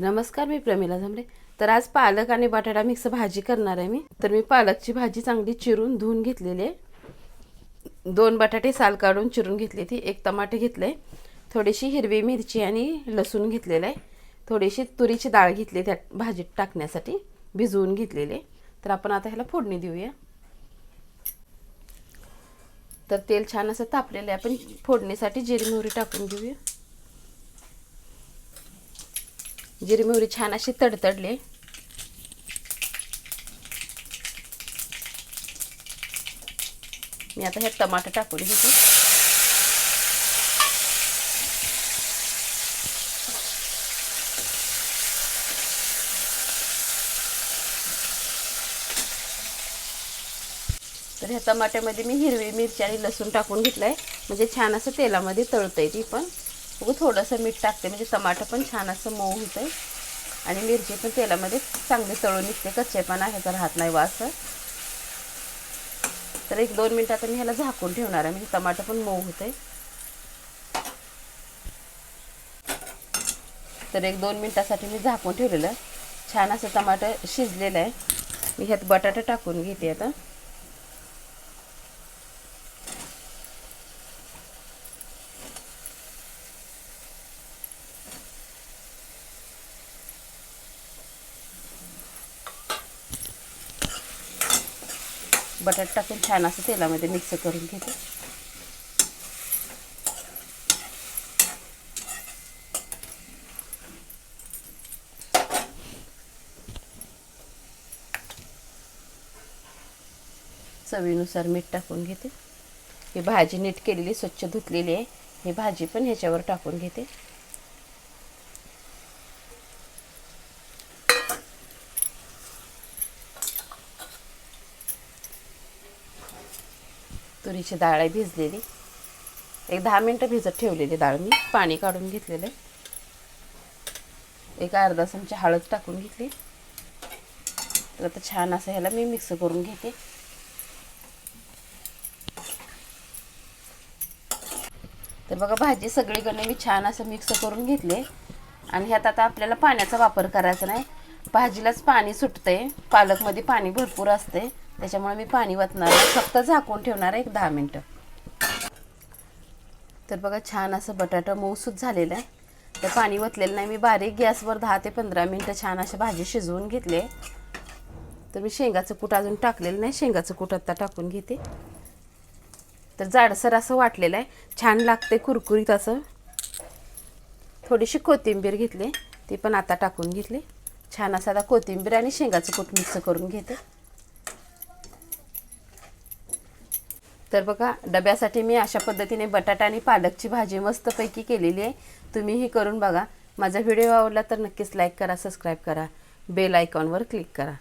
नमस्कार मी प्रमिला झांबरे तर आज पालक आणि बटाटा मिक्स भाजी करणार आहे मी. तर मी पालकची भाजी चांगली चिरून धुवून घेतलेली आहे. दोन बटाटे साल काढून चिरून घेतली ती. एक टमाटे घेतले. थोडीशी हिरवी मिरची आणि लसूण घेतलेलं आहे. थोडीशी तुरीची डाळ घेतली त्या भाजीत टाकण्यासाठी. भिजवून घेतलेली आहे. तर आपण आता ह्याला फोडणी देऊया. तर तेल छान असं तापलेलं आहे. आपण फोडणीसाठी जिरी मोहरी टाकून घेऊया. जिरी मोहरी छान अशी तडतडले. मी आता हे टमाटर टाकून घेते. तर ह्या टमाट्यामध्ये मी हिरवी मिरची आणि लसूण टाकून घेतलंय. म्हणजे छान असं तेलामध्ये तळतंय ती पण. बघू थोडंसं मीठ टाकते. म्हणजे टमाटर पण छान असं मऊ होतंय. आणि मिरची पण तेलामध्ये चांगली तळून निघते. कच्चेपणा ह्याचा राहत नाही वास. तर एक दोन मिनटात मी ह्याला झाकून ठेवणार आहे. म्हणजे टमाटर पण मऊ होते तर एक दोन मिनटासाठी मी झाकून ठेवलेलं. छान असं टमाटर शिजलेलं आहे. मी ह्यात बटाटा टाकून घेते आता. बटाट टाकून छान असं तेलामध्ये मिक्स करून घेते. चवीनुसार मीठ टाकून घेते. ही भाजी नीट केलेली स्वच्छ धुतलेली आहे. ही भाजी पण ह्याच्यावर टाकून घेते. तुरीची डाळ आहे भिजलेली. एक दहा मिनटं भिजत ठेवलेली डाळ मी. पाणी काढून घेतलेलं आहे. एक अर्धा चमचा हळद टाकून घेतली. तर आता छान असं ह्याला मी मिक्स करून घेते. तर बघा भाजी सगळीकडनं मी छान असं मिक्स करून घेतले. आणि ह्यात आता आपल्याला पाण्याचा वापर करायचा नाही. भाजीलाच पाणी सुटते पालकमध्ये पाणी भरपूर असते त्याच्यामुळे मी पाणी वतणार आहे. फक्त झाकून ठेवणार आहे एक दहा मिनटं. तर बघा छान असं बटाटा मऊसूत झालेलं आहे. तर पाणी वतलेलं नाही. मी बारीक गॅसवर दहा ते पंधरा मिनटं छान अशी भाजी शिजवून घेतले तर मी शेंगाचं कूट अजून टाकलेलं नाही. शेंगाचं कूट आत्ता टाकून घेते. तर जाडसर असं वाटलेलं आहे. छान लागते कुरकुरीत असं. थोडीशी कोथिंबीर घेतली. ती पण आता टाकून घेतली. छान असं आता कोथिंबीर आणि शेंगाचं कूट मिक्स करून घेते. तर बघा डब्यासाठी मी अशा पद्धतीने बटाटा आणि पालकची भाजी मस्तपैकी केलेली आहे. तुम्हीही करून बघा. माझा व्हिडिओ आवडला तर नक्कीच लाईक करा सबस्क्राईब करा. बेल आयकॉनवर क्लिक करा.